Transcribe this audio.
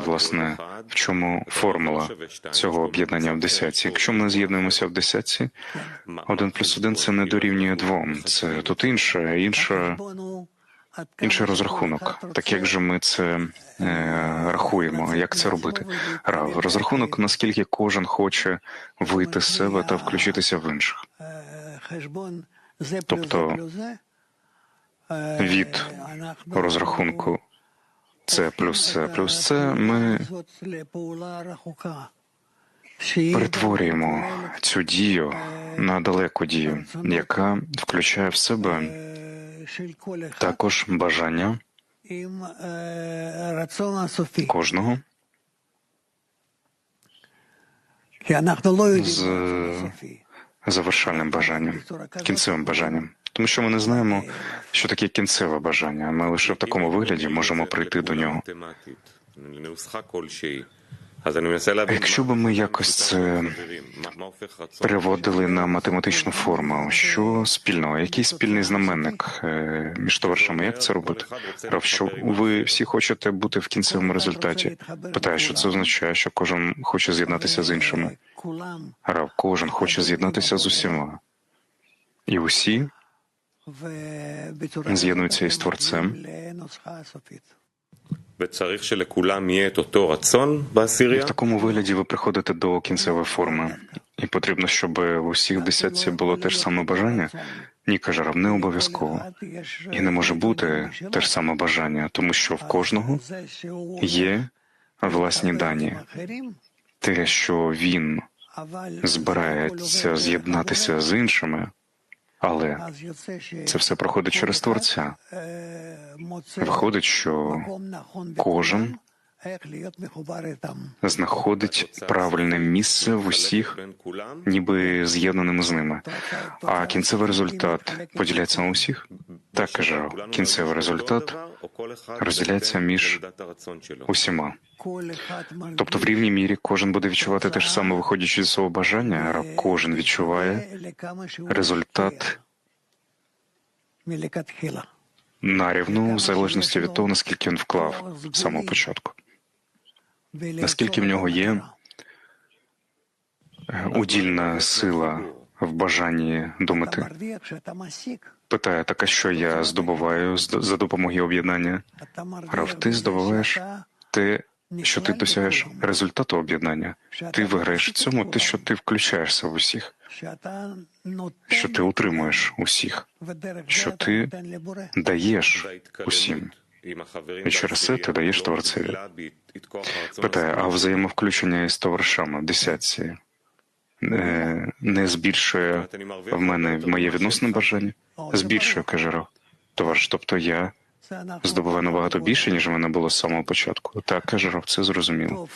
власне, в чому формула цього об'єднання в десятці. Якщо ми з'єднуємося в десятці, один плюс один це не дорівнює двом. Це тут інше, інше, інший розрахунок. Так як же ми це е, рахуємо? Як це робити? Рав, розрахунок, наскільки кожен хоче вийти з себе та включитися в інших. Тобто Від розрахунку це плюс це плюс це ми перетворюємо цю дію на далеку дію, яка включає в себе також бажання кожного з завершальним бажанням, кінцевим бажанням. Тому що ми не знаємо, що таке кінцеве бажання. Ми лише в такому вигляді можемо прийти до нього. Якщо б ми якось це переводили на математичну форму, що спільного, який спільний знаменник е, між товаришами, як це робити? Рав, що ви всі хочете бути в кінцевому результаті? Питаю, що це означає, що кожен хоче з'єднатися з іншими. Рав, кожен хоче з'єднатися з усіма. І усі з'єднуються із творцем. І в такому вигляді ви приходите до кінцевої форми, і потрібно, щоб в усіх десятці було те ж саме бажання. Ні, каже раб, не обов'язково і не може бути те ж саме бажання, тому що в кожного є власні дані. Те, що він збирається з'єднатися з іншими але це все проходить через Творця. Виходить, що кожен знаходить правильне місце в усіх, ніби з'єднаними з ними. А кінцевий результат поділяється на усіх? Так каже Кінцевий результат розділяється між усіма. Тобто, в рівній мірі кожен буде відчувати те ж саме, виходячи з свого бажання. Рав кожен відчуває результат нарівну в залежності від того, наскільки він вклав з самого початку. Наскільки в нього є е, удільна сила в бажанні до мети. Питає, так а що я здобуваю за допомогою об'єднання? Рав, ти здобуваєш те, що ти досягаєш результату об'єднання. Ти виграєш в цьому те, що ти включаєшся в усіх, що ти утримуєш усіх, що ти даєш усім. І через це ти даєш творцеві. Питає, а взаємовключення із товаришами в десятці не збільшує в мене моє відносне бажання? Збільшує, каже Рав. Товариш, тобто я здобуваю набагато більше, ніж в мене було з самого початку. Так, каже Рав, це зрозуміло.